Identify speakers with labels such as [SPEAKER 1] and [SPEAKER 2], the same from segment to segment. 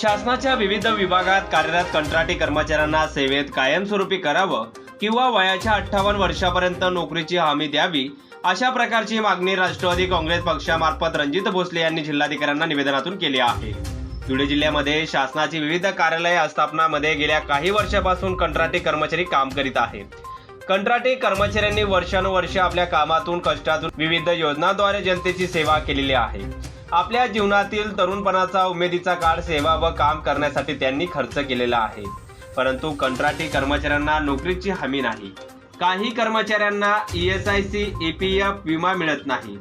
[SPEAKER 1] शासनाच्या विविध विभागात कार्यरत कंत्राटी कर्मचाऱ्यांना सेवेत कायमस्वरूपी करावं किंवा वयाच्या अठ्ठावन्न वर्षापर्यंत नोकरीची हमी द्यावी अशा प्रकारची मागणी राष्ट्रवादी काँग्रेस पक्षामार्फत रणजित भोसले यांनी जिल्हाधिकाऱ्यांना निवेदनातून केली आहे. धुळे जिल्ह्यामध्ये शासनाची विविध कार्यालय आस्थापनामध्ये गेल्या काही वर्षापासून कंत्राटी कर्मचारी काम करीत आहे कंत्राटी कर्मचाऱ्यांनी वर्षानुवर्ष आपल्या कामातून कष्टातून विविध योजनांद्वारे जनतेची सेवा केलेली आहे. आपल्या जीवनातील तरुणपणाचा उमेदीचा काळ सेवा व काम करण्यासाठी त्यांनी खर्च केलेला आहे. परंतु कंत्राटी कर्मचाऱ्यांना नोकरीची हमी नाही. काही कर्मचाऱ्यांना E S I C E P F विमा मिळत नाही.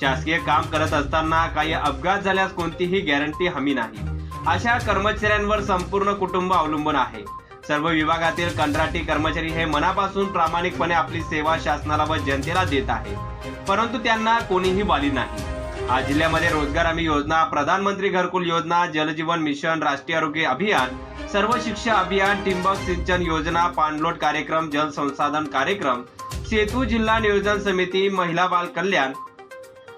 [SPEAKER 1] शासकीय काम करत असताना काही अपघात झाल्यास कोणतीही गॅरंटी हमी नाही. अशा कर्मचाऱ्यांवर संपूर्ण कुटुंब अवलंबून आहे. सर्व विभागातील कंत्राटी कर्मचारी हे मनापासून प्रामाणिकपणे आपली सेवा शासनाला व जनतेला देत आहे परंतु त्यांना कोणीही वाली नाही. आज जिल्ह्यामध्ये रोजगार हमी योजना प्रधानमंत्री घरकुल योजना जलजीवन मिशन राष्ट्रीय आरोग्य अभियान सर्व शिक्षा अभियान टिंबक सिंचन योजना पाणलोट कार्यक्रम जल संसाधन कार्यक्रम सेतू जिल्हा नियोजन समिती महिला बाल कल्याण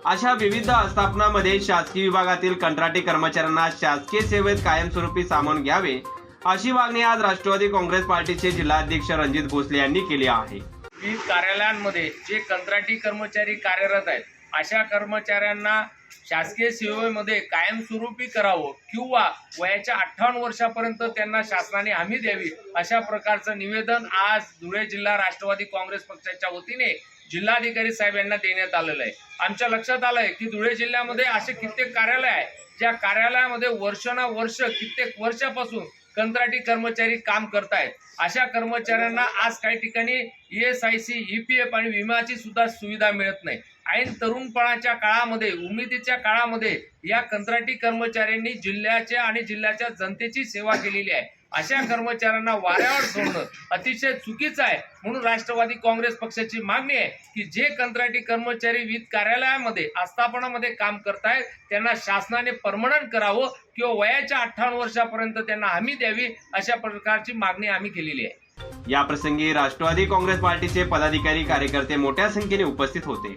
[SPEAKER 1] अशा विविध आस्थापनामध्ये शासकीय विभागातील कंत्राटी कर्मचाऱ्यांना शासकीय सेवेत कायमस्वरूपी सामावून घ्यावे अशी मागणी आज राष्ट्रवादी काँग्रेस पार्टीचे जिल्हाध्यक्ष रणजित भोसले यांनी केली आहे.
[SPEAKER 2] विविध कार्यालयांमध्ये जे कंत्राटी कर्मचारी कार्यरत आहेत अशा कर्मचाऱ्यांना शासकीय सेवेमध्ये कायमस्वरूपी करावं किंवा वयाच्या अठ्ठावन्न वर्षापर्यंत त्यांना शासनाने हमी द्यावी अशा प्रकारचं निवेदन आज धुळे जिल्हा राष्ट्रवादी काँग्रेस पक्षाच्या वतीने जिल्हाधिकारी साहेब यांना देण्यात आलेलं आहे. आमच्या लक्षात आलंय की धुळे जिल्ह्यामध्ये असे कित्येक कार्यालय आहे ज्या कार्यालयामध्ये वर्षानुवर्ष कित्येक वर्षापासून कंत्राटी कर्मचारी काम करतायत अशा कर्मचाऱ्यांना आज काही ठिकाणी E S I C E P F आणि विम्याची सुद्धा सुविधा मिळत नाही. ऐन तरुणपणाच्या काळामध्ये उमेदीच्या काळामध्ये या कंत्राटी कर्मचाऱ्यांनी जिल्ह्याच्या आणि जिल्ह्याच्या जनतेची सेवा केलेली आहे. अशा कर्मचाऱ्यांना वाऱ्यावर सोडणं अतिशय चुकीचं आहे. म्हणून राष्ट्रवादी काँग्रेस पक्षाची मागणी आहे की जे कंत्राटी कर्मचारी विविध कार्यालयामध्ये आस्थापनामध्ये काम करतायत त्यांना शासनाने परमनंट करावं किंवा वयाच्या अठ्ठावन्न वर्षापर्यंत त्यांना हमी द्यावी अशा प्रकारची मागणी आम्ही केलेली आहे.
[SPEAKER 1] या प्रसंगी राष्ट्रवादी काँग्रेस पार्टीचे पदाधिकारी कार्यकर्ते मोठ्या संख्येने उपस्थित होते.